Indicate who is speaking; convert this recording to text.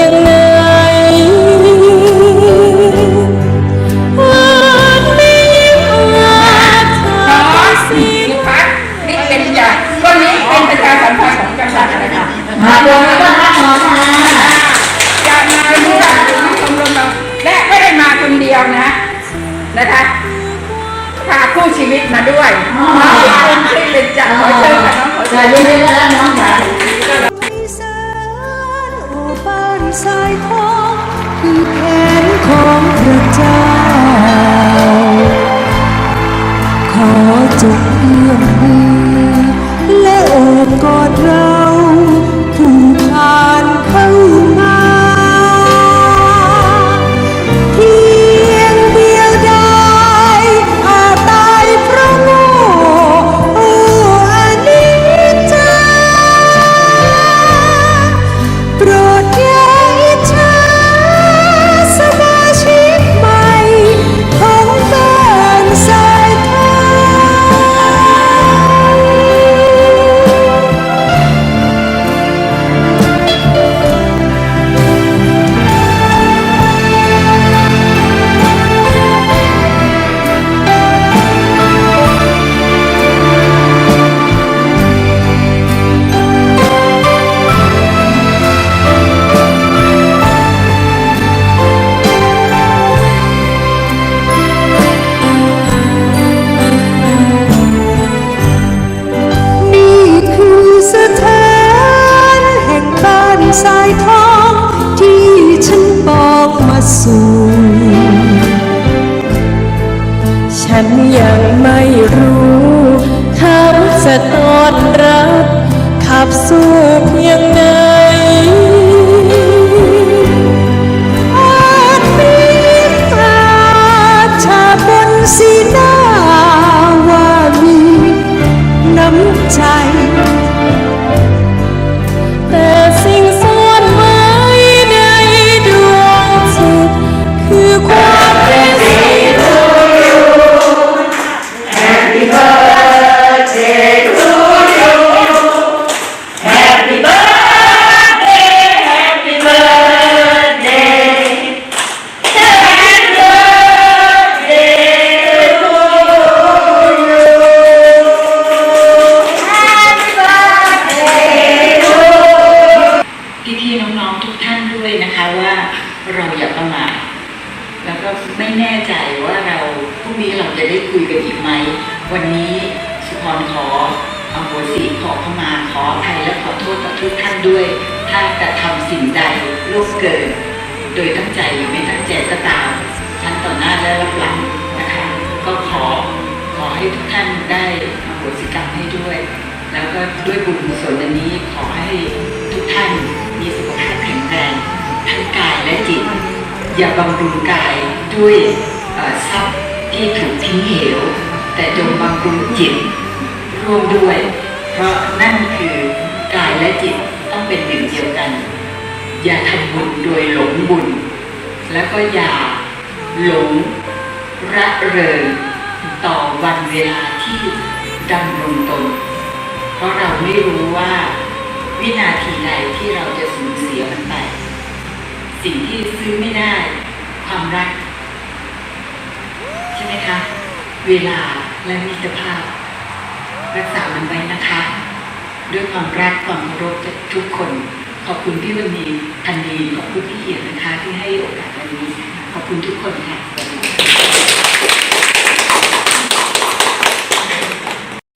Speaker 1: ยงไหนวันนี้อาจเธอสิ
Speaker 2: พี่พัฒน์นี่เป็นจากวันนี้เป็นประชาสัมพันธ์ของจังหวัดนะคะ
Speaker 3: มาดวงแล้วก็ทักหมอค่ะ
Speaker 2: อยกมาที่ร้านชมรมเราและไม่ได้มาคนเดียวนะนะคะพาคู่ชีวิตมาด้วยน้องเป็นเป็นจากขอเชิญค่ะน้องขอเชิญ
Speaker 3: ดีครับน้อง
Speaker 1: นยังไม่รู้เขาจะต้อนรับขับสู้เพียง
Speaker 3: ท่านด้วยนะคะว่าเราอย่าประมาทแล้วก็ไม่แน่ใจว่าเราพรุ่งนี้เราจะได้คุยกันอีกไหม วันนี้สุพรขอเอาหัวสีขอเข้ามาขออภัยและขอโทษต่อทุกท่านด้วย ถ้ากระทำสิ่งใดล่วงเกิน โดยตั้งใจหรือไม่ตั้งใจก็ตามทั้งต่อหน้าและรับหลังนะคะ ก็ขอขอให้ทุกท่านได้อโหสิกรรมให้ด้วย แล้วก็ด้วยบุญกุศลอันนี้ขอให้ อย่าบำรุงกายด้วยทรัพย์ที่ถูกทิ้งเหว แต่จงบำรุงจิตร่วมด้วย เพราะนั่นคือกายและจิตต้องเป็นหนึ่งเดียวกัน อย่าทำบุญโดยหลงบุญ แล้วก็อย่าหลงระเริงต่อวันเวลาที่ดำรงตน เพราะเราไม่รู้ว่าวินาทีใดที่เราจะสูญเสียมัน สิ่งที่ซื้อไม่ได้ความรัก ใช่ไหมคะ เวลาและมิตรภาพ รักษามันไว้นะคะ ด้วยความรักความเคารพจากทุกคน ขอบคุณพี่วันนีพันดีขอบคุณพี่เอียดนะคะ ที่ให้โอกาสวันนี้ ขอบคุณทุกคนค่ะ